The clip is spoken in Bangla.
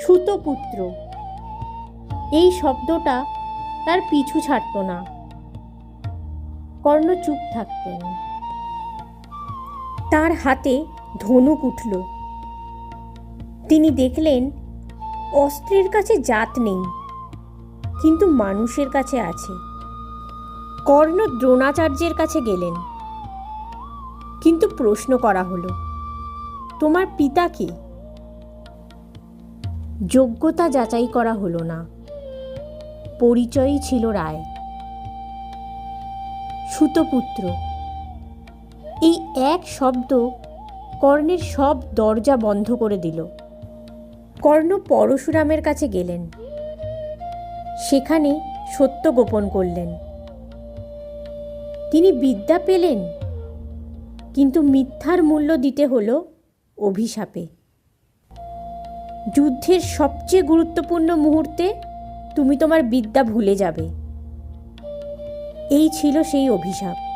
সুতপুত্র। এই শব্দটা তার পিছু ছাড়ত না। কর্ণ চুপ থাকতেন। তার হাতে ধনুক উঠল। তিনি দেখলেন, অস্ত্রের কাছে জাত নেই, কিন্তু মানুষের কাছে আছে। কর্ণ দ্রোণাচার্যের কাছে গেলেন। কিন্তু প্রশ্ন করা হলো, তোমার পিতা কে? যোগ্যতা যাচাই করা হলো না। পরিচয়ই ছিল রায়। সুতপুত্র, এই এক শব্দ কর্ণের সব দরজা বন্ধ করে দিল। কর্ণ পরশুরামের কাছে গেলেন। সেখানে সত্য গোপন করলেন। তিনি বিদ্যা পেলেন, কিন্তু মিথ্যার মূল্য দিতে হলো অভিশাপে। যুদ্ধের সবচেয়ে গুরুত্বপূর্ণ মুহূর্তে তুমি তোমার বিদ্যা ভুলে যাবে। এই ছিল সেই অভিশাপ।